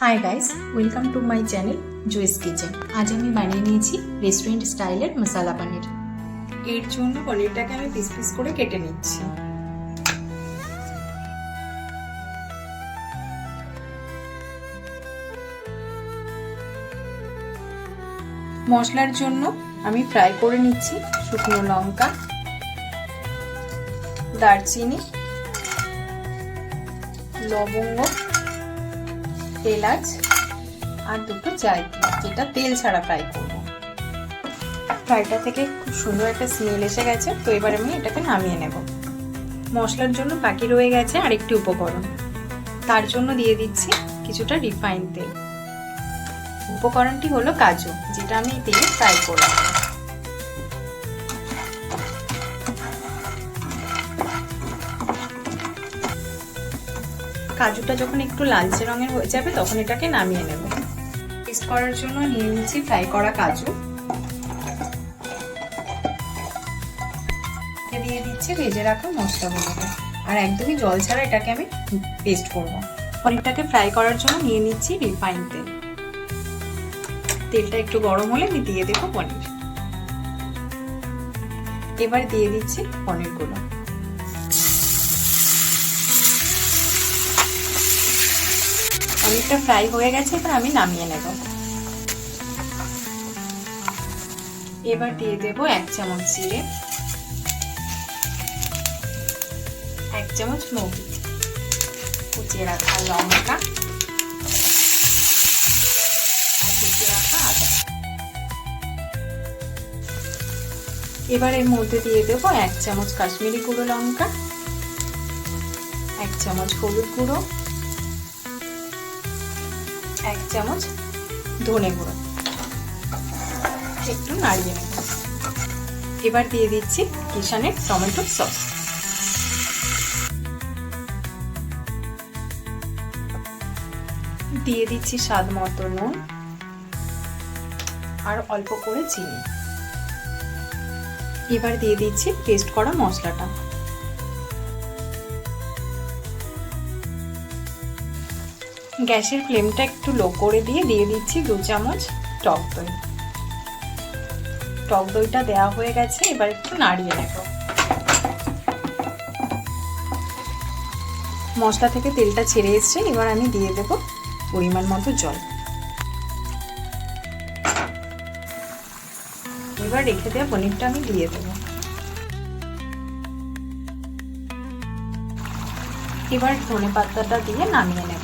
Hi guys welcome to my channel জুয়েস kitchen আজ আমি বানিয়ে নিয়েছি রেস্টুরেন্ট স্টাইলের মশালা পানির এর জন্য পনিরটাকে আমি পিস পিস করে কেটে নিচ্ছি। মশলার জন্য আমি ফ্রাই করে নিচ্ছি শুকনো লঙ্কা, দারচিনি, লবঙ্গ এলাচ আর দুটো জায়ফল যেটা তেল ছাড়া ফ্রাই করব। ফ্রাইটা থেকে খুব সুন্দর একটা স্মেল এসে গেছে, তো এবার আমি এটাকে নামিয়ে নেব। মশলার জন্য বাকি রয়ে গেছে আরেকটি উপকরণ। তার জন্য দিয়ে দিচ্ছি কিছুটা রিফাইন তেল। উপকরণটি হলো কাজু, যেটা আমি তেলে ফ্রাই করব কাজুটা যখন একটু লালচে রঙের হয়ে যাবে, তখন এটাকে নামিয়ে নেব। টেস্ট করার জন্য নিয়ে নিচ্ছি ফ্রাই করা কাজু। দিয়ে দিচ্ছি ভেজে রাখা মশলাগুলোকে। আর একদমই জল ছাড়া এটাকে আমি পেস্ট করব। পনিরটাকে ফ্রাই করার জন্য নিয়ে নিচ্ছি রিফাইন তেল। তেলটা একটু গরম হলে আমি দিয়ে দেবো পনির। এবার দিয়ে দিচ্ছি পনিরগুলো। পনিরটা ফ্রাই হয়ে গেছে, এবার আমি নামিয়ে নেব। এবার দিয়ে দেবো এক চামচ জিরে, এক চামচ মৌরি, কুচিয়ে রাখা লঙ্কা রাখা আদা। এবার এর মধ্যে দিয়ে দেবো এক চামচ কাশ্মীরি গুঁড়ো লঙ্কা, এক চামচ হলুদ গুঁড়ো এক চামচ ধনে গুঁড়ো। একটু নাড়িয়ে নেব এবার দিয়ে দিচ্ছি কিষানের টমেটো সস। দিয়ে দিচ্ছি স্বাদ মতো নুন আর অল্প করে চিনি। এবার দিয়ে দিচ্ছি পেস্ট করা মশলাটা। গ্যাসের ফ্লেমটা একটু লো করে দিয়ে দিয়ে দিচ্ছি দু চামচ টক দই। টক দইটা দেওয়া হয়ে গেছে, এবার একটু নাড়িয়ে নেব। মশলা থেকে তেলটা ছেড়ে এসছে, এবার আমি দিয়ে দেব পরিমাণ মতো জল। এবার রেখে দেওয়া পনিরটা আমি দিয়ে দেবো। এবার ধনে পাতাটা দিয়ে নামিয়ে নেব।